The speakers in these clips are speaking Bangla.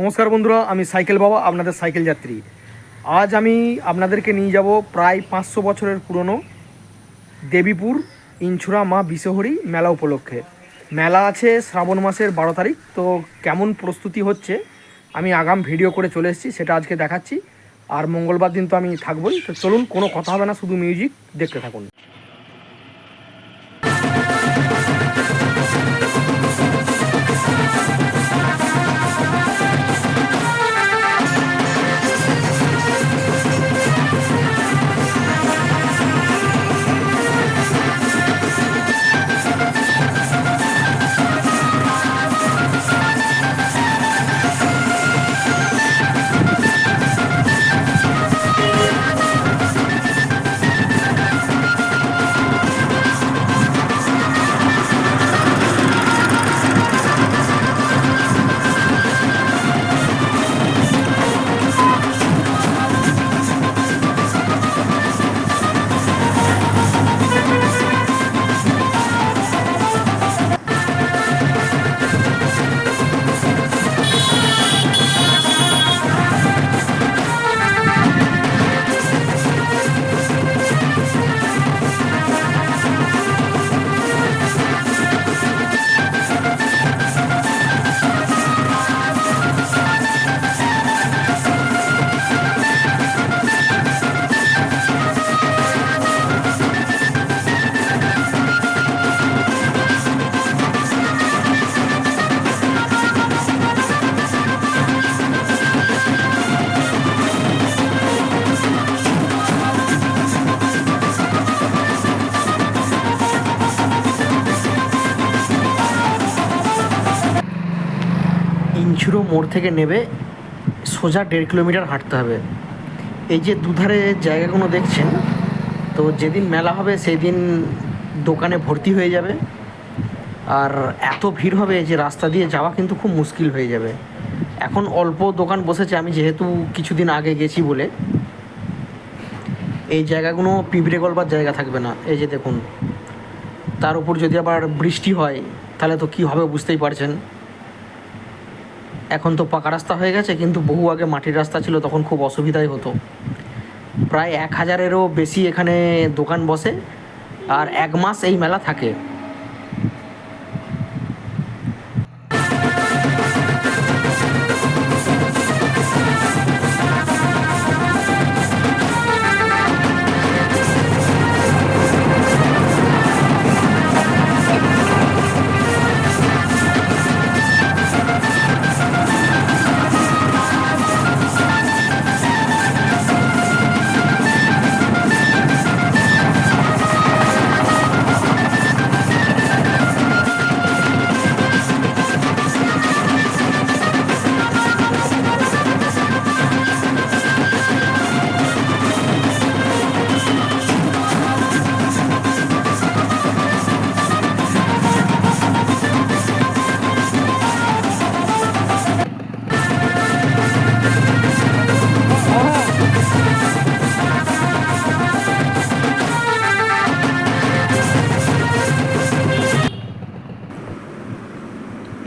নমস্কার বন্ধুরা, আমি সাইকেল বাবা, আপনাদের সাইকেল যাত্রী। আজ আমি আপনাদেরকে নিয়ে যাব প্রায় পাঁচশো বছরের পুরনো দেবীপুর, ইনছুরা, মা বিশহরি মেলা উপলক্ষে। মেলা আছে শ্রাবণ মাসের বারো তারিখ, তো কেমন প্রস্তুতি হচ্ছে আমি আগাম ভিডিও করে চলে এসেছি, সেটা আজকে দেখাচ্ছি। আর মঙ্গলবার দিন তো আমি থাকবই, তো চলুন কোনো কথা হবে না, শুধু মিউজিক দেখতে থাকুন। মোড় থেকে নেবে, সোজা দেড় কিলোমিটার হাঁটতে হবে। এই যে দুধারে জায়গাগুলো দেখছেন, তো যেদিন মেলা হবে সেই দিন দোকানে ভর্তি হয়ে যাবে। আর এত ভিড় হবে যে রাস্তা দিয়ে যাওয়া কিন্তু খুব মুশকিল হয়ে যাবে। এখন অল্প দোকান বসেছে, আমি যেহেতু কিছুদিন আগে গেছি বলে। এই জায়গাগুলো পিঁপড়ে গলবার জায়গা থাকবে না, এই যে দেখুন। তার উপর যদি আবার বৃষ্টি হয়, তাহলে তো কী হবে বুঝতেই পারছেন। এখন তো পাকা রাস্তা হয়ে গেছে, কিন্তু বহু আগে মাটির রাস্তা ছিল, তখন খুব অসুবিধাই হতো। প্রায় এক হাজারেরও বেশি এখানে দোকান বসে, আর এক মাস এই মেলা থাকে।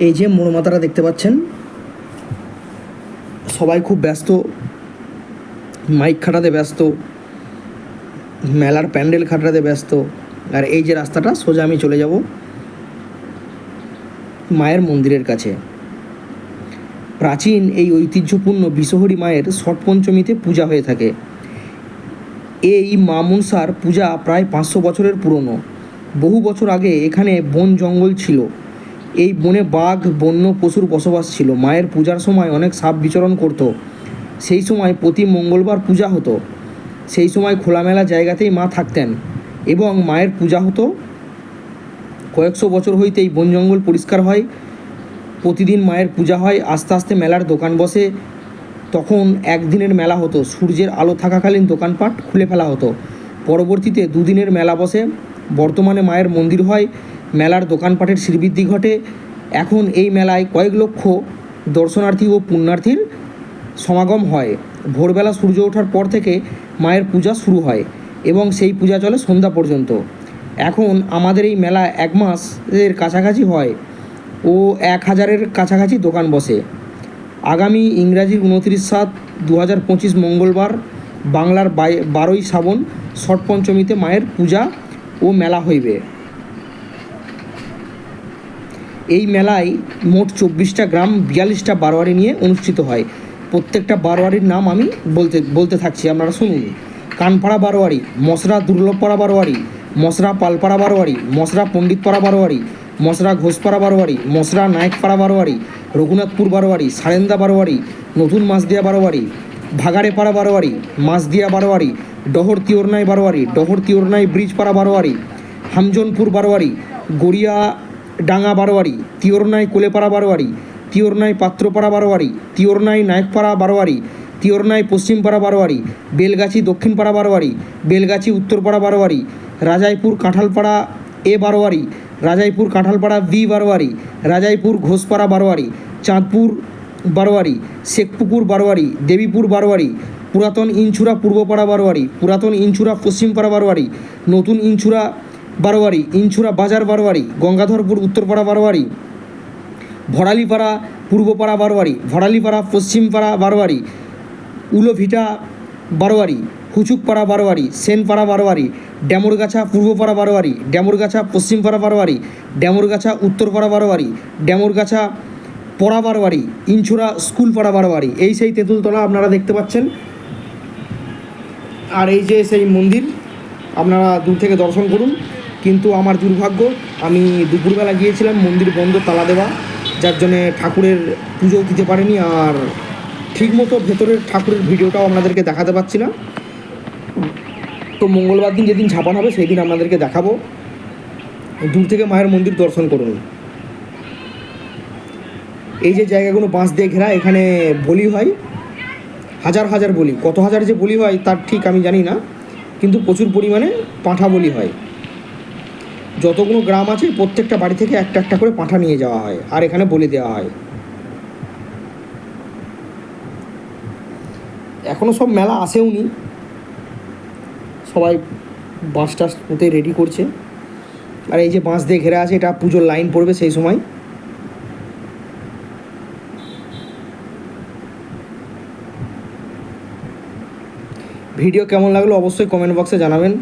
এই যে মোড়মাতারা দেখতে পাচ্ছেন, সবাই খুব ব্যস্ত, মাইক খাটাতে ব্যস্ত, মেলার প্যান্ডেল খাটাতে ব্যস্ত, আর এই যে রাস্তাটা, সোজা আমি চলে যাব মায়ের মন্দিরের কাছে। প্রাচীন এই ঐতিহ্যপূর্ণ বিশহরী মায়ের ষট পঞ্চমীতে পূজা হয়ে থাকে। এই মা মনসার পূজা প্রায় পাঁচশো বছরের পুরনো। বহু বছর আগে এখানে বন জঙ্গল ছিল। এই বনে বাঘ, বন্য পশুর বসবাস ছিল। মায়ের পূজার সময় অনেক সাপ বিচরণ করত। সেই সময় প্রতি মঙ্গলবার পূজা হতো। সেই সময় খোলামেলা জায়গাতেই মা থাকতেন এবং মায়ের পূজা হতো। কয়েকশো বছর হইতেই বন জঙ্গল পরিষ্কার হয়। প্রতিদিন মায়ের পূজা হয়। আস্তে আস্তে মেলার দোকান বসে। তখন একদিনের মেলা হতো। সূর্যের আলো থাকাকালীন দোকানপাট খুলে ফেলা হতো। পরবর্তীতে দুদিনের মেলা বসে। বর্তমানে মায়ের মন্দির হয়। মেলার দোকানপাটের শ্রীবৃদ্ধি ঘটে। এখন এই মেলায় কয়েক লক্ষ দর্শনার্থী ও পুণ্যার্থীর সমাগম হয়। ভোরবেলা সূর্য ওঠার পর থেকে মায়ের পূজা শুরু হয় এবং সেই পূজা চলে সন্ধ্যা পর্যন্ত। এখন আমাদের এই মেলা এক মাসের কাছাকাছি হয় ও এক হাজারের কাছাকাছি দোকান বসে। আগামী ইংরাজির উনত্রিশ সাত দু হাজার পঁচিশ মঙ্গলবার বাংলার বারোই শ্রাবণ ষট পঞ্চমীতে মায়ের পূজা ও মেলা হইবে। এই মেলায় মোট চব্বিশটা গ্রাম, বিয়াল্লিশটা বারোয়ারি নিয়ে অনুষ্ঠিত হয়। প্রত্যেকটা বারোয়ারির নাম আমি বলতে বলতে থাকছি, আপনারা শুনুন কানপাড়া বারোয়ারি মশরা দুর্লভপাড়া বারোয়ারি মশরা পালপাড়া বারোয়ারি মশরা পণ্ডিতপাড়া বারোয়ারি মশরা ঘোষপাড়া বারোয়ারি মশরা নায়কপাড়া বারোয়ারি, রঘুনাথপুর বারোয়ারি, সারেন্দা বারোয়ারি, নতুন মাছদিয়া বারোয়ারি, ভাগাড়েপাড়া বারোয়ারি, মাছদিয়া বারোয়ারি ডহর তিওরনাই বারোয়ারি ডহর তিওরনাই ব্রিজপাড়া বারোয়ারি, হামজনপুর বারোয়ারি, গড়িয়া ডাঙ্গা বারোয়ারি তিওরনাই কোলেপাড়া বারোয়ারি, তিওরনাই পাত্রপাড়া বারোয়ারি, তিওরনাই নায়কপাড়া বারোয়ারি, তিওরনাই পশ্চিমপাড়া বারোয়ারি, বেলগাছি দক্ষিণপাড়া বারোয়ারি, বেলগাছি উত্তরপাড়া বারোয়ারি, রাজাইপুর কাঁঠালপাড়া এ বারোয়ারি, রাজাইপুর কাঁঠালপাড়া বি বারোয়ারি, রাজাইপুর ঘোষপাড়া বারোয়ারি, চাঁদপুর বারোয়ারি, শেখপুকুর বারোয়ারি, দেবীপুর বারোয়ারি, পুরাতন ইনছুরা পূর্বপাড়া বারোয়ারি, পুরাতন ইনছুরা পশ্চিমপাড়া বারোয়ারি, নতুন ইনছুরা বারোয়ারি, ইনছুরা বাজার বারোয়ারি, গঙ্গাধরপুর, উত্তরপাড়া বারোয়ারি ভরালিপাড়া পূর্বপাড়া বারোয়ারি ভরালিপাড়া পশ্চিমপাড়া বারোয়ারি, উলোভিটা বারোয়ারি, হুচুকপাড়া বারোয়ারি, সেনপাড়া বারোয়ারি ড্যামরগাছা পূর্বপাড়া বারোয়ারি ড্যামরগাছা পশ্চিমপাড়া বারোয়ারি ড্যামরগাছা উত্তরপাড়া বারোয়ারি ড্যামরগাছা পড়া বারোয়ারি, ইনছুরা স্কুল পাড়া বারোয়ারি। এই সেই তেঁতুলতলা আপনারা দেখতে পাচ্ছেন। আর এই যে সেই মন্দির, আপনারা দূর থেকে দর্শন করুন। কিন্তু আমার দুর্ভাগ্য, আমি দুপুরবেলা গিয়েছিলাম মন্দির বন্ধ তালা দেওয়া, যার জন্যে ঠাকুরের পুজো দিতে পারিনি আর ঠিকমতো ভেতরের ঠাকুরের ভিডিওটাও আপনাদেরকে দেখাতে পারছি না। তো মঙ্গলবার দিন যেদিন ছাপানো হবে সেই দিন আপনাদেরকে দেখাবো। দূর থেকে মায়ের মন্দির দর্শন করুন। এই যে জায়গাগুলো বাঁশ দিয়ে ঘেরা, এখানে বলি হয়। হাজার হাজার বলি। কত হাজার যে বলি হয় তার ঠিক আমি জানি না, কিন্তু প্রচুর পরিমাণে পাঁঠা বলি হয়। যতগুলো গ্রাম আছে, প্রত্যেকটা বাড়ি থেকে একটা একটা করে পাঁঠা নিয়ে যাওয়া হয়, আর এখানে বলি দেওয়া হয়। এখনও সব মেলা আসেও নি। সবাই বাঁশ টাস পুঁতে রেডি করছে। আর এই যে বাঁশ দিয়ে ঘেরা আছে, এটা পুজোর লাইন পড়বে সেই সময়। ভিডিও কেমন লাগল অবশ্যই কমেন্ট বক্সে জানাবেন।